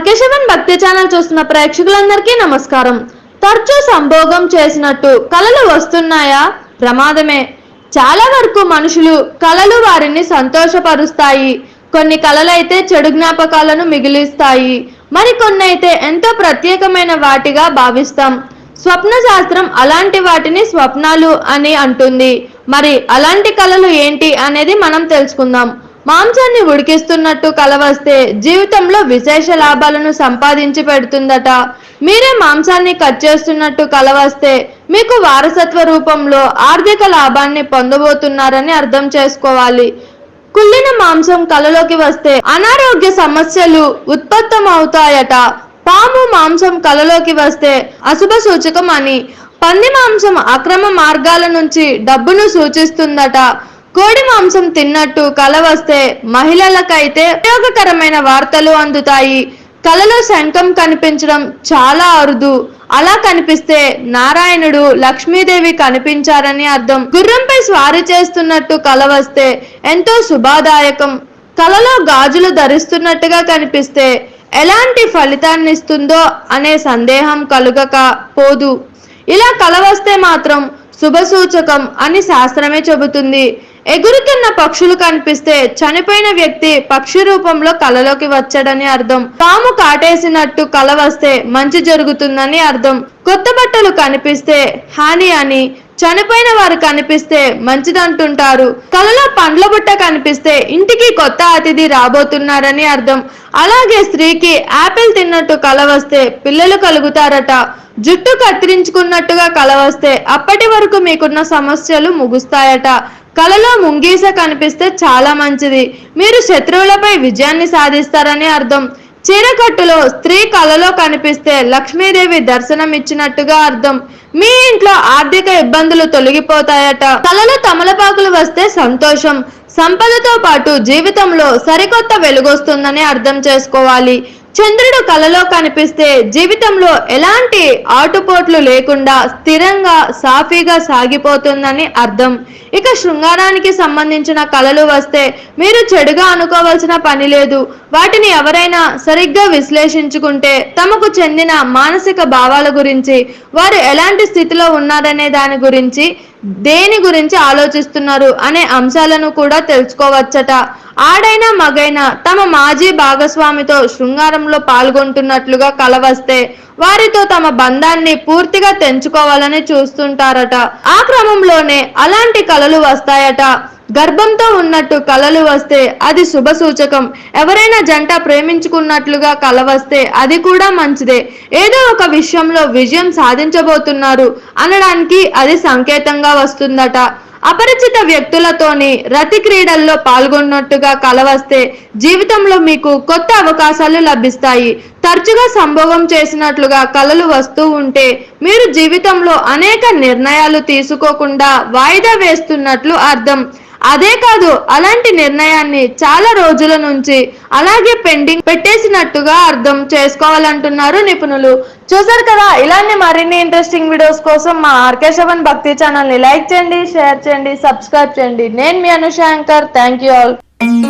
ఆర్కేశవన్ భక్తి ఛానల్ చూస్తున్న ప్రేక్షకులందరికీ నమస్కారం. తరచూ సంభోగం చేసినట్టు కళలు వస్తున్నాయా? ప్రమాదమే. చాలా వరకు మనుషులు కళలు వారిని సంతోషపరుస్తాయి. కొన్ని కళలైతే చెడు జ్ఞాపకాలను మిగిలిస్తాయి. మరికొన్ని అయితే ఎంతో ప్రత్యేకమైన వాటిగా భావిస్తాం. స్వప్న శాస్త్రం అలాంటి వాటిని స్వప్నాలు అని అంటుంది. మరి అలాంటి కళలు ఏంటి అనేది మనం తెలుసుకుందాం. మాంసాన్ని ఉడికిస్తున్నట్టు కలవస్తే జీవితంలో విశేష లాభాలను సంపాదించి పెడుతుందట. మీరే మాంసాన్ని కట్ చేస్తున్నట్టు కలవస్తే మీకు వారసత్వ రూపంలో ఆర్థిక లాభాన్ని పొందబోతున్నారని అర్థం చేసుకోవాలి. కుళ్ళిన మాంసం కలలోకి వస్తే అనారోగ్య సమస్యలు ఉత్పత్తమవుతాయట. పాము మాంసం కలలోకి వస్తే అశుభ సూచకం అని పంది మాంసం అక్రమ మార్గాల నుంచి డబ్బును సూచిస్తుందట. కోడి మాంసం తిన్నట్టు కల వస్తే మహిళలకైతే ఉపయోగకరమైన వార్తలు అందుతాయి. కలలో శంఖం కనిపించడం చాలా అరుదు. అలా కనిపిస్తే నారాయణుడు లక్ష్మీదేవి కనిపించారని అర్థం. గుర్రంపై స్వారీ చేస్తున్నట్టు కల వస్తే ఎంతో శుభాదాయకం. కలలో గాజులు ధరిస్తున్నట్టుగా కనిపిస్తే ఎలాంటి ఫలితాన్ని ఇస్తుందో అనే సందేహం కలుగక పోదు. ఇలా కల వస్తే మాత్రం శుభసూచకం అని శాస్త్రమే చెబుతుంది. ఎగురుతున్న పక్షులు కనిపిస్తే చనిపోయిన వ్యక్తి పక్షి రూపంలో కలలోకి వచ్చాడని అర్థం. పాము కాటేసినట్టు కల వస్తే మంచి జరుగుతుందని అర్థం. కొత్త బట్టలు కనిపిస్తే హాని అని చనిపోయిన వారు కనిపిస్తే మంచిదంటుంటారు. కలలో పండ్ల బుట్ట కనిపిస్తే ఇంటికి కొత్త అతిథి రాబోతున్నారని అర్థం. అలాగే స్త్రీకి యాపిల్ తిన్నట్టు కల వస్తే పిల్లలు కలుగుతారట. జుట్టు కత్తిరించుకున్నట్టుగా కల వస్తే అప్పటి వరకు మీకున్న సమస్యలు ముగుస్తాయట. కలలో ముంగీస కనిపిస్తే చాలా మంచిది. మీరు శత్రువులపై విజయాన్ని సాధిస్తారని అర్థం. చీరకట్టులో స్త్రీ కలలో కనిపిస్తే లక్ష్మీదేవి దర్శనం ఇచ్చినట్టుగా అర్థం. మీ ఇంట్లో ఆర్థిక ఇబ్బందులు తొలగిపోతాయట. కలలో తమలపాకులు వస్తే సంతోషం. సంపదతో పాటు జీవితంలో సరికొత్త వెలుగొస్తుందని అర్థం చేసుకోవాలి. చంద్రుడు కలలో కనిపిస్తే జీవితంలో ఎలాంటి ఆటుపోట్లు లేకుండా స్థిరంగా సాఫీగా సాగిపోతుందని అర్థం. ఇక శృంగారానికి సంబంధించిన కళలు వస్తే మీరు చెడుగా అనుకోవాల్సిన పని లేదు. వాటిని ఎవరైనా సరిగ్గా విశ్లేషించుకుంటే తమకు చెందిన మానసిక భావాల గురించి వారు ఎలాంటి స్థితిలో ఉన్నారనే దాని గురించి దేని గురించి ఆలోచిస్తున్నారు అనే అంశాలను కూడా తెలుసుకోవచ్చట. ఆడైనా మగైనా తమ మాజీ భాగస్వామితో శృంగారంలో పాల్గొంటున్నట్లుగా కలవస్తే వారితో తమ బంధాన్ని పూర్తిగా తెంచుకోవాలని చూస్తుంటారట. ఆ క్రమంలోనే అలాంటి కలలు వస్తాయట. గర్భంతో ఉన్నట్టు కలలు వస్తే అది శుభ సూచకం. ఎవరైనా జంట ప్రేమించుకున్నట్లుగా కల వస్తే అది కూడా మంచిదే. ఏదో ఒక విషయంలో విజయం సాధించబోతున్నారు అనడానికి అది సంకేతంగా వస్తుందట. అపరిచిత వ్యక్తులతోని రతి క్రీడల్లో పాల్గొన్నట్టుగా కల వస్తే జీవితంలో మీకు కొత్త అవకాశాలు లభిస్తాయి. తరచుగా సంభోగం చేసినట్లుగా కలలు వస్తూ ఉంటే మీరు జీవితంలో అనేక నిర్ణయాలు తీసుకోకుండా వాయిదా వేస్తున్నట్లు అర్థం. అదే కాదు అలాంటి నిర్ణయాన్ని చాలా రోజుల నుంచి అలాగే పెండింగ్ పెట్టేసినట్టుగా అర్థం చేసుకోవాలంటున్నారు నిపుణులు. చూసారు కదా ఇలాంటి మరిన్ని ఇంట్రెస్టింగ్ వీడియోస్ కోసం మా ఆర్కే శవన్ భక్తి ఛానల్ని లైక్ చేయండి షేర్ చేయండి సబ్స్క్రైబ్ చేయండి. నేను మీ అనుశాంకర్ థ్యాంక్ యూ ఆల్